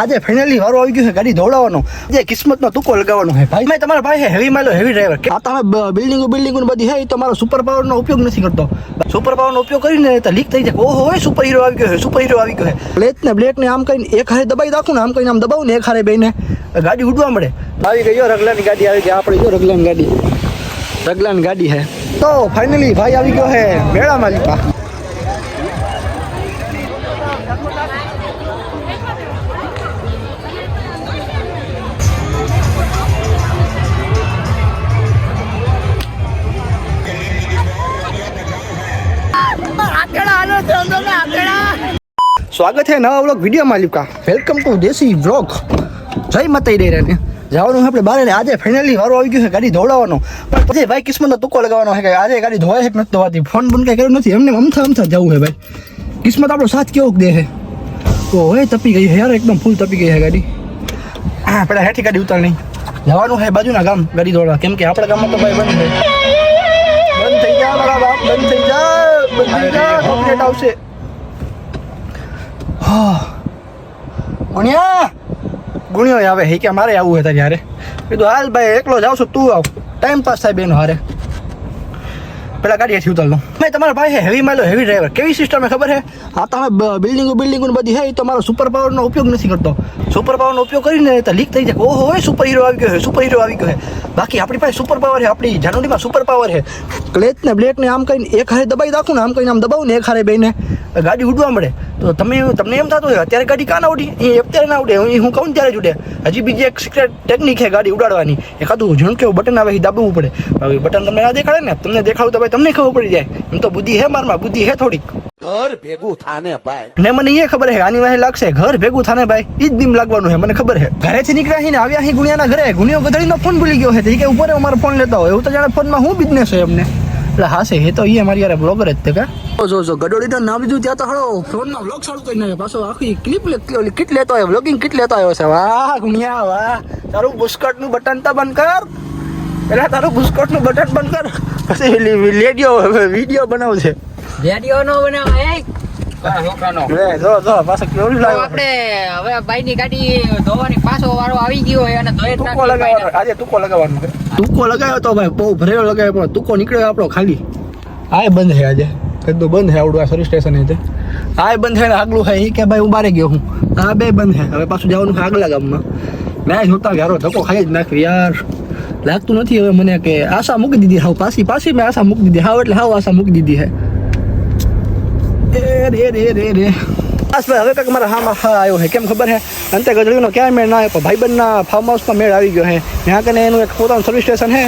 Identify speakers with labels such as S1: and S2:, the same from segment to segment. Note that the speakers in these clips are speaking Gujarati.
S1: આજે ફાઇનલી વારો આવી ગયો છે ગાડી દોડાવવાનો જે કિસ્મતનો તુકો લગાવવાનો છે. ભાઈ મેં તમારા ભાઈ હેવી માલો હેવી ડ્રાઈવર આ તમે બિલ્ડિંગો બિલ્ડિંગો બધી હે એ તમારો સુપર પાવરનો ઉપયોગ નથી કરતો. સુપર પાવરનો ઉપયોગ કરીને તો લીક થઈ જાય. ઓહો સુપર હીરો આવી ગયો છે સુપર હીરો આવી ગયો છે. બ્લેક ને બ્લેક ને આમ કહીને એક હારે દબાઈ રાખું ને આમ કહીને આમ દબાવું ને એક હારે બેને ગાડી ઉડવા મળે આવી ગઈ રગલાની ગાડી આવી ગઈ. આપણે જો રગલાની ગાડી. રગલાની ગાડી હે તો ફાઇનલી ભાઈ આવી ગયો હે મેળા માલિકા. સ્વાગત છે નવા vlog video Malika welcome to Desi vlog જય માતા રે ને જવાનું છે આપણે બારે ને આજે ફાઇનલી વારો આવી ગયો છે ગાડી ધોવડાવવાનો પણ પછી ભાઈ કિસ્મતનો તુક્કો લગાવવાનો છે કે આજે ગાડી ધોવાય છે કે નથી ધોવાતી ફોન બંધ કઈ કર્યું નથી એમને અમથા અમથા જવું છે ભાઈ કિસ્મત આપણો સાથ કેવો દે છે ઓ હે તપી ગઈ છે યાર એકદમ ફૂલ તપી ગઈ છે ગાડી હા પેલા હેઠી ગાડી ઉતાર નહીં જવાનું છે બાજુના ગામ ગાડી ધોળા કેમ કે આપણા ગામમાં તો ભાઈ બંધ છે બંધ થઈ જા મારા બાપ બંધ થઈ જા બંધ થઈ જા કમ્પ્લેટ આવશે હા ગુણિયા ગુણ્યો આવે હે કે મારે આવવું હતા ત્યારે કીધું, હાલ ભાઈ, એકલો જાઉં છું, તું આવ. ટાઈમ પાસ થાય બેનો હારે. પેલા ગાડીએથી ઉતાર લઉં મેં તમારા ભાઈ હેવી માલો હેવી ડ્રાઈવર કેવી સિસ્ટમ ખબર છે હા તમે બિલ્ડિંગો બિલ્ડિંગો બધી હે તો મારો સુપર પાવરનો ઉપયોગ નથી કરતો. સુપર પાવરનો ઉપયોગ કરીને તો લીક થઈ જાય. ઓહો હોય સુપર હીરો આવી ગયો છે સુપર હીરો આવી ગયો છે બાકી આપણી પાસે સુપર પાવર છે આપણી જાનુડીમાં સુપર પાવર છે ક્લેચ ને બ્લેક ને આમ કહીને એક હારે દબાઈ રાખું ને, આમ કહીને આમ દબાવું ને, એક હારે બેને ગાડી ઉડવા મળે. તો તમે તમને એમ થતું હોય અત્યારે ગાડી કાં ના ઉડી? એ અત્યારે ના ઉડે એ હું કહું ત્યારે જ ઉડે. હજી બીજી એક સિક્રેટ ટેકનિક છે ગાડી ઉડાડવાની. એકાદું ઝણકે બટન આવે એ દાબવું પડે. બટન તમને ના દેખાડે ને તમને દેખાડું તો ભાઈ તમને ખબર પડી જાય. એમ તો બુદ્ધિ હે મારમાં બુદ્ધિ હે થોડીક.
S2: ઘર ભેગું થાને ભાઈ.
S1: ને મને એ ખબર છે આની વાહે લાગશે ઘર ભેગું થાને ભાઈ. ઈ જ બીમ લાગવાનું છે મને ખબર છે. ઘરેથી નીકળ્યા હી ને આવ્યા હી ગુણિયાના ઘરે. ગુણિયો ગધડીનો ફોન ભૂલી ગયો છે કે ઉપર અમારો ફોન લેતા હોય. એવું તો જાણે ફોનમાં હું બિઝનેસ હોય એમને. એટલે હા છે એ તો એ મારી યાર બ્લોગર જ તે કા? જો જો ગડોડીનું નામ લીધું ત્યાં તો હળો. ફોનમાં બ્લોગ ચાલુ કરી નાખે પાછો આખી ક્લિપ ઓલી કિટ લેતો આવ્યો બ્લોગિંગ કિટ લેતો આવ્યો છે. વાહ ગુણિયા વાહ. તારું બુસ્કટનું બટન તો બંધ કર. એટલે તારું બુસ્કટનું બટન બંધ કર. પછી લેડિયો વીડિયો બનાવશે
S3: રેડિયો નો બનાવે છોકરાનો.
S1: લે જો જો પાછો કેવું
S3: તો
S1: લાવ્યો
S3: આપણે હવે ભાઈ ની ગાડી પાછો વારો આવી ગયો હોય અને ધોઈ
S1: ટૂંકો
S3: નાખી
S1: આજે ટૂંકો લગાવવાનો ટૂંકો લગાવ્યો તો ભાઈ બહુ ભરેલો લગાવ્યો પણ ટૂંકો નીકળ્યો આપણો ખાલી. આ બંધ છે આજે. કીધું બંધ છે આવડું આ સર્વિસ સ્ટેશન છે આ એ બંધ છે ને આગલું છે એ કે ભાઈ હું બારે ગયો હું. આ બે બંધ છે. હવે પાછું જવાનું છે આગલા ગામમાં. મેં જોતા કે હારો ધક્કો ખાઈ જ નાખ્યો યાર. લાગતું નથી હવે મને કે આશા મૂકી દીધી હાવ પાછી પાછી મેં આશા મૂકી દીધી હાવ એટલે હાવ આશા મૂકી દીધી છે. એ રે રે રે રે ભાઈ હવે કંઈક મારા હા હા આવ્યો છે કેમ ખબર છે અંતે ગજડીનો ક્યાંય મેળ ના આવ્યો. ભાઈબંધના ફાર્મ હાઉસમાં મેળ આવી ગયો છે ત્યાં કને એનું એક પોતાનું સર્વિસ સ્ટેશન છે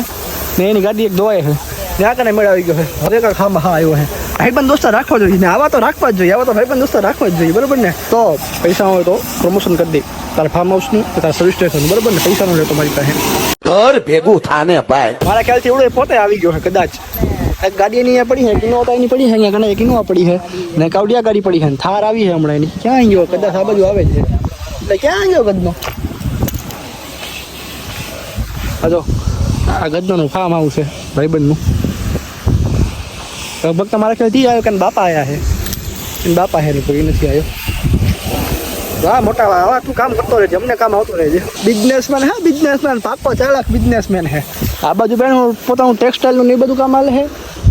S1: ને એની ગાડી એક ધોવાય છે ત્યાં કને મેળ આવી ગયો છે હવે કંઈક હા હા આવ્યો છે ભાઈબંધ દોસ્તા રાખવા જોઈએ ને આવા તો રાખવા જ જોઈએ. આવા તો ભાઈબંધ દોસ્તો રાખવા જ જોઈએ. બરોબર ને? તો પૈસા હોય તો પ્રમોશન કરી દે. તારે ફાર્મ હાઉસનું તારા સર્વિસ સ્ટેશન બરોબર ને? પૈસાનું લેતો મારી પાસે.
S2: ઘર ભેગું થાને ભાઈ.
S1: મારા ખ્યાલથી એવડો પોતે આવી ગયો છે કદાચ. એક ગાડી એની પડી છે કિનો તો એની પડી છે, અહીંયા ઘણા કિનો પડી છે. ને કાવડિયા ગાડી પડી છે, ને થાર આવી છે હમણાં એની. ક્યાં ગયો? કદાચ આ બાજુ આવે છે. એટલે ક્યાં ગયો ગદનો? આ જો, આ ગદનોનું ફાર્મ આવું છે, ભાઈબંધનું. લગભગ તમારા ખ્યાલથી આવ્યો કે બાપા આવ્યા છે. બાપા છે ને કોઈ નથી આવ્યો. વાહ મોટા આવા તું કામ કરતો રહેજે અમને કામ આવતું રહેજે. બિઝનેસમેન હે બિઝનેસમેન પાકો ચાલાક બિઝનેસમેન હે. આ બાજુ બેન પોતાનું ટેક્સટાઇલનું ને એ બધું કામ હાલે હે.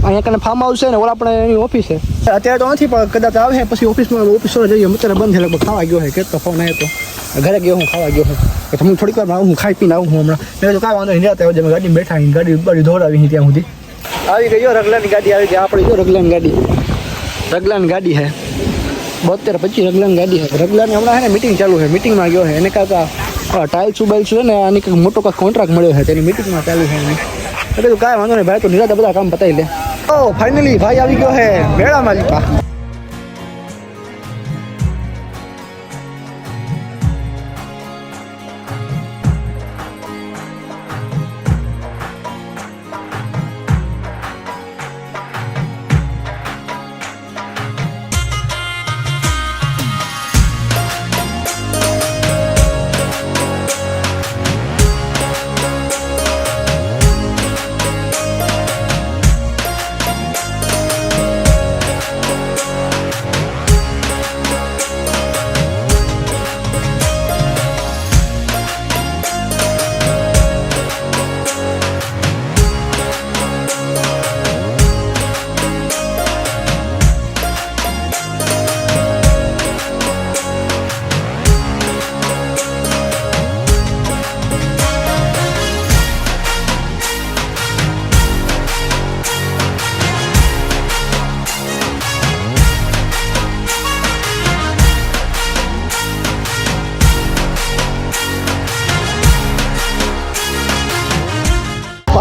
S1: અહીંયા કને ફાર્મ હાઉસ છે ને ઓલા આપણે એની ઓફિસ છે. અત્યારે તો નથી પણ કદાચ આવે છે પછી ઓફિસમાં ઓફિસ જઈએ અત્યારે બંધ છે લગભગ ખાવા ગયો છે કેટલો ફોન આવ્યો તો. ઘરે ગયો હું ખાવા ગયો હું. તો હું થોડીક વાર આવું હું ખાઈ પીને આવું હું હમણાં. મેં તો કાંઈ વાંધો નહીં રહ્યા મેં ગાડી બેઠા આવીને ગાડી બાડી ધોરાવી ત્યાં સુધી. આવી ગઈ રગલાની ગાડી આવી ગઈ આપણી જો રગલાની ગાડી. રગલાની ગાડી છે બોતેર પચીસ રગલાની ગાડી છે. રગલાની હમણાં છે ને મિટિંગ ચાલુ છે. મિટિંગમાં ગયો છે. એને કાંક ટાઇલ્સ ઉબાઇલ્સ છે ને, આની કંઈક મોટો કાંઈક કોન્ટ્રાક્ટ મળ્યો છે. તેની મિટિંગમાં ચાલુ છે એની. એટલે કાંઈ વાંધો નહીં, ભાઈ તો નિરાતે બધા કામ પતાવી લે. ઓ ફાઇનલી ભાઈ આવી ગયો છે. મેળા માલિકા.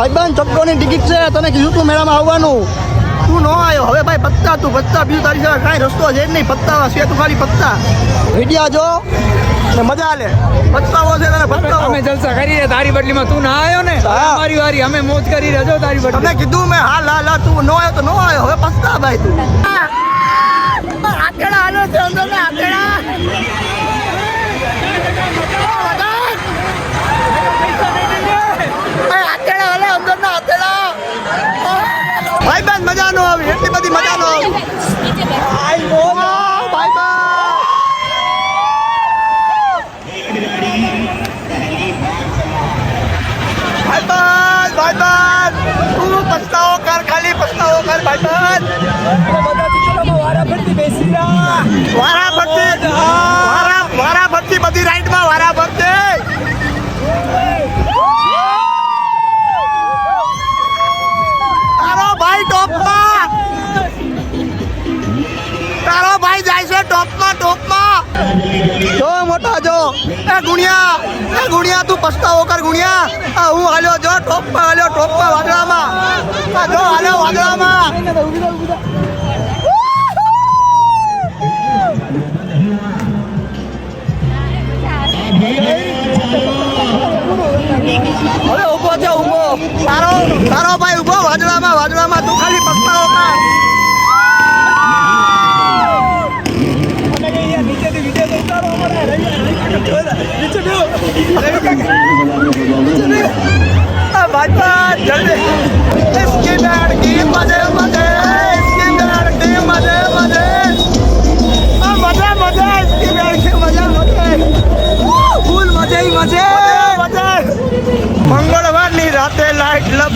S1: ભાઈબંધ ચક્કોની ટિકિટ છે તને કીધું તું મેળામાં આવવાનું. તું ન આવ્યો હવે ભાઈ પત્તા તું પત્તા બીજું તારી સાથે કાંઈ રસ્તો છે જ નહીં. પત્તા છે તું ખાલી પત્તા. વિડિયા જો ને મજા લે. પત્તાઓ છે તને પત્તાઓ.
S3: અમે જલસા કરી તારી બદલીમાં તું ના આવ્યો ને? મારી વારી અમે મોજ કરી રહ્યા છો તારી બદલી.
S1: તમે કીધું મેં હા લા લા તું ન આવ્યો તો ન આવ્યો હવે પત્તા ભાઈ તું. આકડા હાલો છે અંદર આકેડા ભાઈ બેન મજા નો આવી એટલી બધી મજા નો આવી ભાઈ ભાઈ ભાઈબંધ ભાઈબંધ તું પસ્તાવો કર ખાલી પસ્તાવો કર ભાઈબંધ વારા ફરતી વારા વારા ફરતી બધી રાઈડમાં વારા ફરતી તારો ભાઈ ટોપમાં. તારો ભાઈ જાય છે ટોપમાં ટોપમાં. જો મોટા જો. એ ગુણિયા એ ગુણિયા તું પસ્તાવો કર ગુણિયા. આ હું હાલ્યો જો ટોપમાં હાલ્યો ટોપમાં વાદળામાં. આ જો ઊભી વાદળામાં હવે ઊભો છે ઊભો. તારો તારો ભાઈ ઊભો વાદળામાં વાદળામાં તું ખાલી કર આ ભાઈબંધ જલ્દી.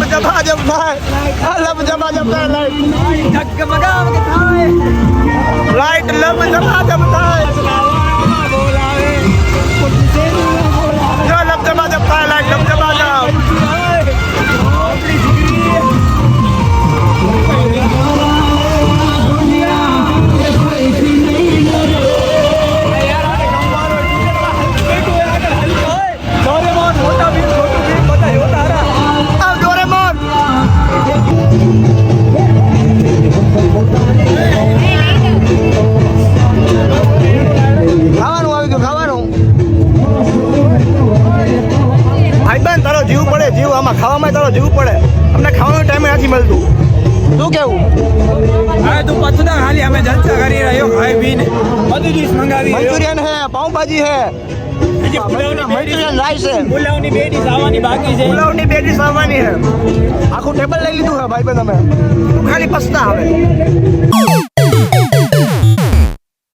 S1: Light, love, jamaa, jamaa, light. Jagga, magga, magga, light. Light, love, jamaa, jamaa. નથી મળતું. શું કેવું?
S3: હવે તું પછતા ખાલી અમે જલસા કરી રહ્યો ખાઈ પીને. બધું ડીશ મંગાવી
S1: મંચુરિયન હે પાઉંભાજી હે. મંચુરિયન રાઈસ છે.
S3: પુલાવની બે ડીશ આવવાની બાકી છે.
S1: પુલાવની બે ડીશ આવવાની હે. આખું ટેબલ લઈ લીધું હે ભાઈ અમે. તમે ખાલી પસ્તા હવે